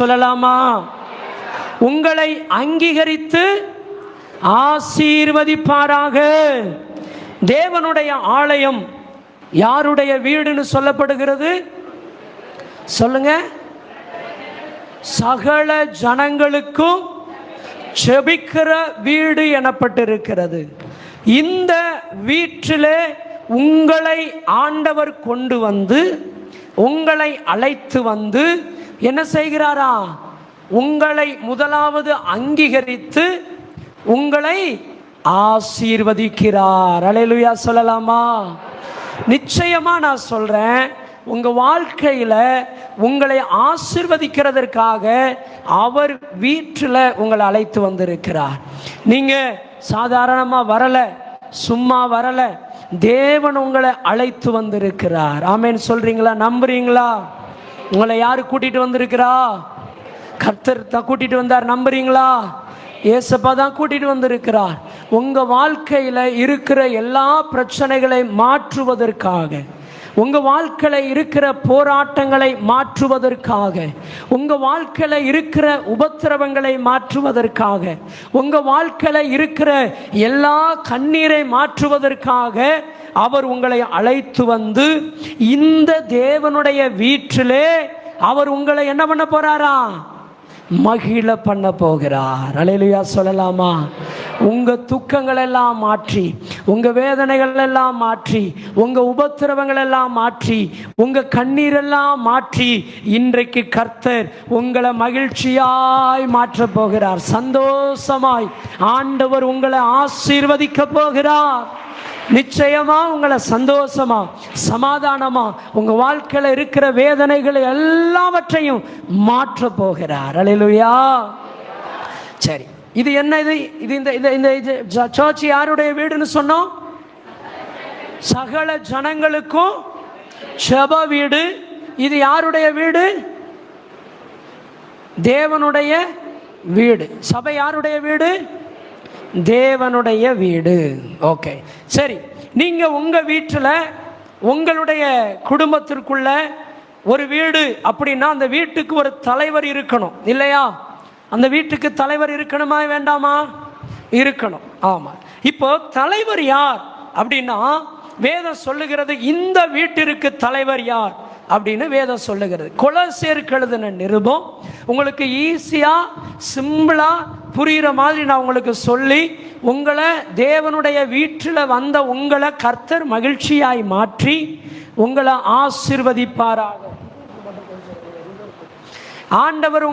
சொல்லலாமா? உங்களை அங்கீகரித்து ஆசீர்வதிப்பாராக. தேவனுடைய ஆலயம் யாருடைய வீடுன்னு சொல்லப்படுகிறது? சொல்லுங்க. சகல ஜனங்களுக்கும் செபிக்கிற வீடு எனப்பட்டிருக்கிறது. இந்த வீட்டிலே உங்களை ஆண்டவர் கொண்டு வந்து உங்களை அழைத்து வந்து என்ன செய்கிறாரா? உங்களை முதலாவது அங்கீகரித்து உங்களை ஆசீர்வதிக்கிறார். அலையலுயா சொல்லலாமா? நிச்சயமா நான் சொல்றேன். உங்க வாழ்க்கையில உங்களை ஆசிர்வதிக்கிறதற்காக அவர் வீட்டில் உங்களை அழைத்து வந்திருக்கிறார். நீங்க சாதாரணமா வரல சும்மா வரல தேவன் உங்களை அழைத்து வந்திருக்கிறார். ஆமேன்னு சொல்றீங்களா? நம்புறீங்களா? உங்களை யாரு கூட்டிட்டு வந்திருக்கிறா? கர்த்தர் தான் கூட்டிட்டு வந்தார் நம்புறீங்களா? ஏசப்பா தான் கூட்டிட்டு வந்திருக்கிறார். உங்க வாழ்க்கையில இருக்கிற எல்லா பிரச்சனைகளை மாற்றுவதற்காக. உங்கள் வாழ்க்கையில் இருக்கிற போராட்டங்களை மாற்றுவதற்காக உங்கள் வாழ்க்கையில் இருக்கிற உபத்திரவங்களை மாற்றுவதற்காக உங்கள் வாழ்க்கையில் இருக்கிற எல்லா கண்ணீரை மாற்றுவதற்காக அவர் உங்களை அழைத்து வந்து இந்த தேவனுடைய வீட்டிலே அவர் உங்களை என்ன பண்ண போறாரா? மகிழ பண்ண போகிறார். அலையிலுயா சொல்லலாமா? உங்க துக்கங்கள் எல்லாம் மாற்றி உங்க வேதனைகள் எல்லாம் மாற்றி உங்க உபத்திரவங்கள் எல்லாம் மாற்றி உங்க கண்ணீரெல்லாம் மாற்றி இன்றைக்கு கர்த்தர் உங்களை மகிழ்ச்சியாய் மாற்றப் போகிறார். சந்தோஷமாய் ஆண்டவர் உங்களை ஆசீர்வதிக்க போகிறார். நிச்சயமா உங்களை சந்தோஷமா சமாதானமா உங்க வாழ்க்கையில் இருக்கிற வேதனைகள் எல்லாவற்றையும் மாற்ற போகிறார். அலையிலுயா சரி. இது என்ன இது? இது இந்த இந்த இந்த இது சர்ச் யாருடைய வீடுன்னு சொன்னோம்? சகல ஜனங்களுக்கும் செப வீடு. இது யாருடைய வீடு? தேவனுடைய வீடு. சபை யாருடைய வீடு? தேவனுடைய வீடு. ஓகே சரி நீங்க உங்க வீட்டில் உங்களுடைய குடும்பத்திற்குள்ள ஒரு வீடு அப்படின்னா அந்த வீட்டுக்கு ஒரு தலைவர் இருக்கணும் இல்லையா? அந்த வீட்டுக்கு தலைவர் இருக்கணுமா வேண்டாமா? இருக்கணும். ஆமா. இப்போ தலைவர் யார் அப்படின்னா வேதம் சொல்லுகிறது இந்த வீட்டிற்கு தலைவர் யார் அப்படின்னு வேதம் சொல்லுகிறது. குலசேருக்கு எழுதின நிருபம் உங்களுக்கு ஈஸியாக சிம்பிளாக புரிகிற மாதிரி நான் உங்களுக்கு சொல்லி உங்களை தேவனுடைய வீட்டில் வந்த உங்களை கர்த்தர் மகிழ்ச்சியாய் மாற்றி உங்களை ஆசிர்வதிப்பாராக. ஆண்டவர்